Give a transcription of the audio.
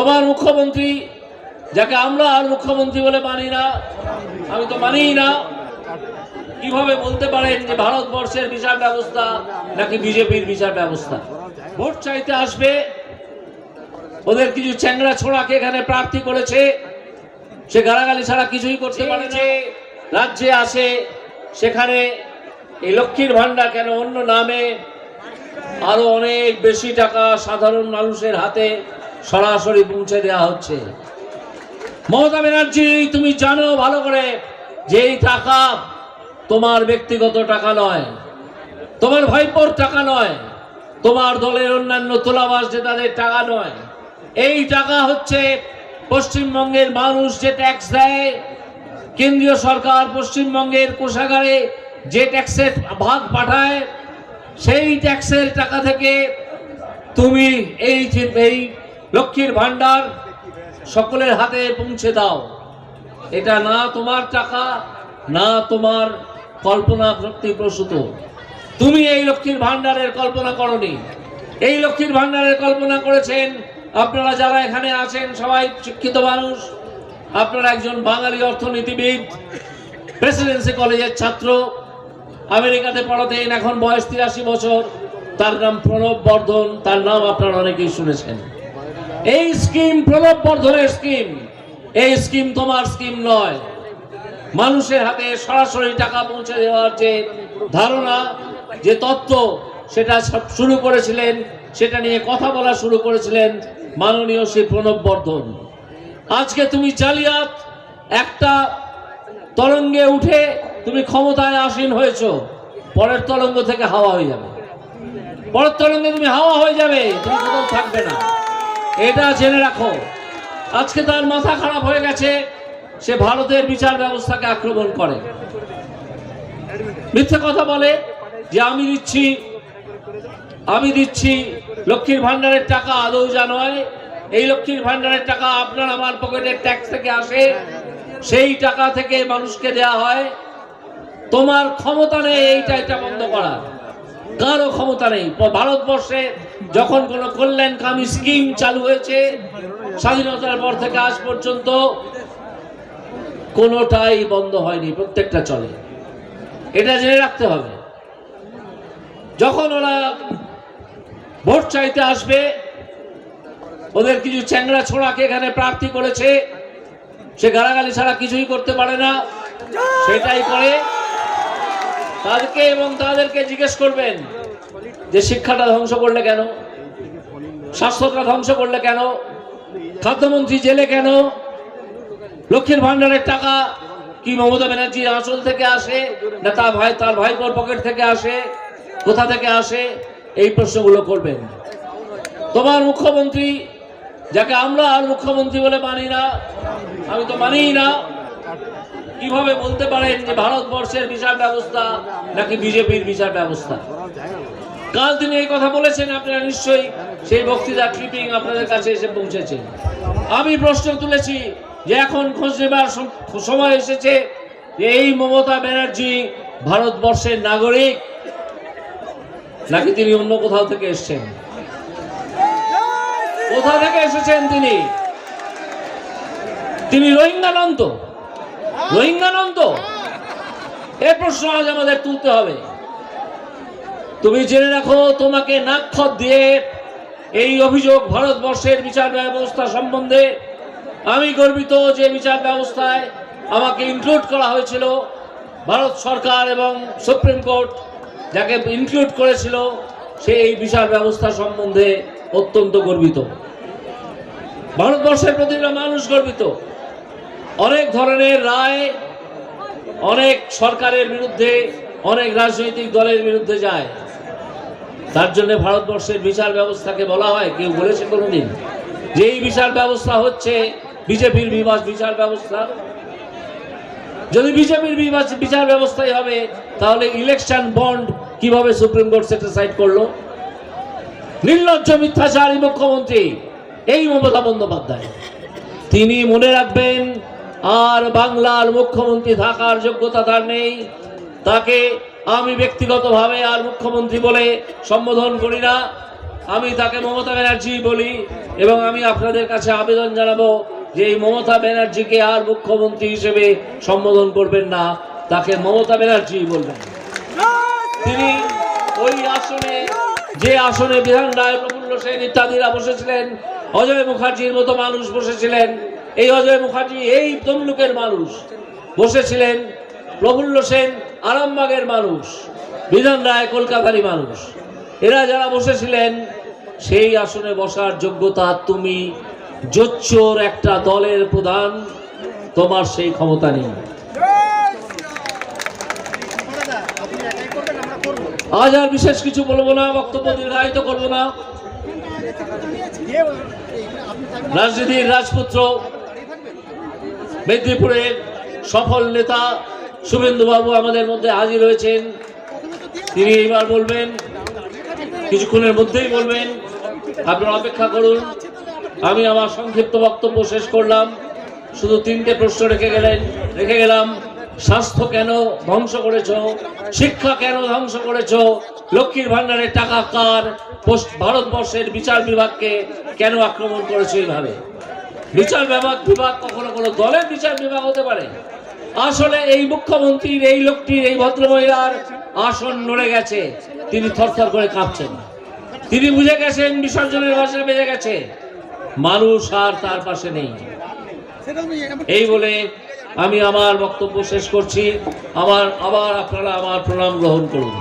তোমার মুখ্যমন্ত্রী, যাকে আমরা আর মুখ্যমন্ত্রী বলে মানি না, আমি তো মানিই না। কীভাবে বলতে পারেন যে ভারতবর্ষের বিচার ব্যবস্থা নাকি বিজেপির বিচার ব্যবস্থা? ভোট চাইতে আসবে। ওদের কিছু চ্যাংড়া ছোড়াকে এখানে প্রার্থী করেছে। সে গালাগালি ছাড়া কিছুই করতে পারে যে রাজ্যে আসে, সেখানে এই লক্ষ্মীর ভান্ডার কেন অন্য নামে? আরও অনেক বেশি টাকা সাধারণ মানুষের হাতে সরাসরি পৌঁছে দেওয়া হচ্ছে। মমতা ব্যানার্জি, তুমি জানো ভালো করে যে এই টাকা তোমার ব্যক্তিগত টাকা নয়, তোমার ভাইপোর টাকা নয়, তোমার দলের অন্যান্য তোলাবাস নেতাদের টাকা নয়, এই টাকা হচ্ছে পশ্চিমবঙ্গের মানুষ যে ট্যাক্স দেয়, কেন্দ্রীয় সরকার পশ্চিমবঙ্গের কোষাগারে যে ট্যাক্সের ভাগ পাঠায়, সেই ট্যাক্সের টাকা থেকে তুমি এই এই লক্ষ্মীর ভান্ডার সকলের হাতে পৌঁছে দাও। এটা না তোমার টাকা, না তোমার কল্পনা প্রসূত। তুমি এই লক্ষ্মীর ভান্ডারের কল্পনা করনি। এই লক্ষ্মীর ভান্ডারের কল্পনা করেছেন আপনারা যারা এখানে আছেন, সবাই শিক্ষিত মানুষ। আপনারা একজন বাঙালি অর্থনীতিবিদ, প্রেসিডেন্সি কলেজের ছাত্র। আমেরিকাতে পড়াতেন, এখন বয়স তিরাশি বছর। তার নাম প্রণব বর্ধন, তার নাম আপনারা অনেকেই শুনেছেন। এই স্কিম প্রণব বর্ধনের স্কিম, এই স্কিম তোমার স্কিম নয়। মানুষের হাতে সরাসরি টাকা পৌঁছে দেওয়ার যে ধারণা, যে তত্ত্ব, সেটা শুরু করেছিলেন, সেটা নিয়ে কথা বলা শুরু করেছিলেন মাননীয় শ্রী প্রণব বর্ধন। আজকে তুমি জালিয়াত একটা তরঙ্গে উঠে তুমি ক্ষমতায় আসীন হয়েছ, পরের তরঙ্গ থেকে হাওয়া হয়ে যাবে। পরের তরঙ্গে তুমি হাওয়া হয়ে যাবে, তুমি কোথাও থাকবে না। এটা জেনে রাখো। আজকে তার মাথা খারাপ হয়ে গেছে, সে ভারতের বিচার ব্যবস্থাকে আক্রমণ করে। মিথ্যে কথা বলে যে আমি দিচ্ছি আমি দিচ্ছি, লক্ষ্মীর ভান্ডারের টাকা আদৌ যা নয়, এই লক্ষ্মীর ভান্ডারের টাকা আপনার আমার পকেটের ট্যাক্স থেকে আসে, সেই টাকা থেকে মানুষকে দেয়া হয়। তোমার ক্ষমতা নেই এইটা, এটা বন্ধ করা। কারও ক্ষমতা নেই। ভারতবর্ষে যখন কোনো কল্যাণকামী স্কিম চালু হয়েছে, স্বাধীনতার পর থেকে আজ পর্যন্ত কোনোটাই বন্ধ হয়নি, প্রত্যেকটা চলে। এটা জেনে রাখতে হবে। যখন ওরা ভোট চাইতে আসবে, ওদের কিছু চ্যাংড়া ছোড়াকে এখানে প্রার্থী করেছে, সে গালাগালি ছাড়া কিছুই করতে পারে না। সেটাই করে তাদেরকে এবং তাদেরকে জিজ্ঞেস করবেন শিক্ষাটা ধ্বংস করলে কেন? স্বাস্থ্যটা ধ্বংস করলে কেন? খাদ্যমন্ত্রী জেলে কেন? লক্ষ্মীর ভান্ডারের টাকা কি মমতা ব্যানার্জির আঁচল থেকে আসে না তার ভাই তার ভাইপোর পকেট থেকে আসে? কোথা থেকে আসে? এই প্রশ্নগুলো করবেন। তোমার মুখ্যমন্ত্রী, যাকে আমরা আর মুখ্যমন্ত্রী বলে মানি না, আমি তো মানিই না, কীভাবে বলতে পারেন যে ভারতবর্ষের বিচার ব্যবস্থা নাকি বিজেপির বিচার ব্যবস্থা? কাল তিনি এই কথা বলেছেন, আপনারা নিশ্চয়ই সেই বক্তৃতা ক্লিপিং আপনাদের কাছে এসে পৌঁছেছে। আমি প্রশ্ন তুলেছি যে এখন খোঁজ নেবার সময় এসেছে যে এই মমতা ব্যানার্জি ভারতবর্ষের নাগরিক নাকি তিনি অন্য কোথাও থেকে এসেছেন? কোথা থেকে এসেছেন তিনি? তিনি রোহিঙ্গা নন তো রোহিঙ্গা নন তো এ প্রশ্ন আজ আমাদের তুলতে হবে। তুমি জেনে রাখো, তোমাকে নাক্ষত দিয়ে এই অভিযোগ ভারতবর্ষের বিচার ব্যবস্থা সম্বন্ধে আমি গর্বিত যে বিচার ব্যবস্থায় আমাকে ইনক্লুড করা হয়েছিল ভারত সরকার এবং সুপ্রিম কোর্ট, যাকে ইনক্লুড করেছিল সে এই বিচার ব্যবস্থা সম্বন্ধে অত্যন্ত গর্বিত। ভারতবর্ষের প্রতিটা মানুষ গর্বিত। অনেক ধরনের রায় অনেক সরকারের বিরুদ্ধে, অনেক রাজনৈতিক দলের বিরুদ্ধে যায়। তার জন্য ভারতবর্ষের বিচার ব্যবস্থাকে বলা হয়, কেউ বলেছে কোনোদিন? যে এই বিচার ব্যবস্থা হচ্ছে, বিজেপির বিবাস বিচার ব্যবস্থা। যদি বিজেপির বিচার ব্যবস্থাই হবে, তাহলে ইলেকশন বন্ড কীভাবে সুপ্রিম কোর্ট সেটিসাইড করল? নির্লজ্জ মিথ্যাচারী মুখ্যমন্ত্রী, এই মমতা বন্দ্যোপাধ্যায়। তিনি মনে রাখবেন, আর বাংলার মুখ্যমন্ত্রী থাকার যোগ্যতা তার নেই। তাকে আমি ব্যক্তিগতভাবে আর মুখ্যমন্ত্রী বলে সম্বোধন করি না। আমি তাকে মমতা ব্যানার্জি বলি এবং আমি আপনাদের কাছে আবেদন জানাব যে এই মমতা ব্যানার্জিকে আর মুখ্যমন্ত্রী হিসেবে সম্বোধন করবেন না, তাকে মমতা ব্যানার্জি বলবেন। তিনি ওই আসনে, যে আসনে বিধান রায় প্রফুল্ল সেন ইত্যাদিরা বসেছিলেন, অজয় মুখার্জির মতো মানুষ বসেছিলেন, এই অজয় মুখার্জি এই তমলুকের মানুষ বসেছিলেন। প্রফুল্ল সেন আরামবাগের মানুষ, বিধান রায় কলকাতারই মানুষ। এরা যারা বসেছিলেন, সেই আসনে বসার যোগ্যতা তুমি জোচ্চোর একটা দলের প্রধান, তোমার সেই ক্ষমতা নেই। আজ আর বিশেষ কিছু বলব না, বক্তব্য দীর্ঘায়িত করব না। রাজনীতির রাজপুত্র, মেদিনীপুরের সফল নেতা শুভেন্দু বাবু আমাদের মধ্যে হাজির হয়েছেন। তিনি এইবার বলবেন, কিছুক্ষণের মধ্যেই বলবেন, আপনারা অপেক্ষা করুন। আমি আমার সংক্ষিপ্ত বক্তব্য শেষ করলাম। শুধু তিনটে প্রশ্ন রেখে গেলেন, রেখে গেলাম, স্বাস্থ্য কেন ধ্বংস করেছ? শিক্ষা কেন ধ্বংস করেছ? লক্ষ্মীর ভান্ডারের টাকা কার? ভারতবর্ষের বিচার বিভাগকে কেন আক্রমণ করেছ এইভাবে? বিচার বিভাগ বিভাগ কখনো কোনো দলের বিচার বিভাগ হতে পারে? আসলে এই মুখ্যমন্ত্রীর, এই লোকটির, এই ভদ্রমহিলার আসন নড়ে গেছে। তিনি থরথর করে কাঁপছেন। তিনি বুঝে গেছেন বিসর্জনের ভাষা বেজে গেছে। মানুষ আর তার পাশে নেই। এই বলে আমি আমার বক্তব্য শেষ করছি। আমার, আবার আপনারা আমার প্রণাম গ্রহণ করুন।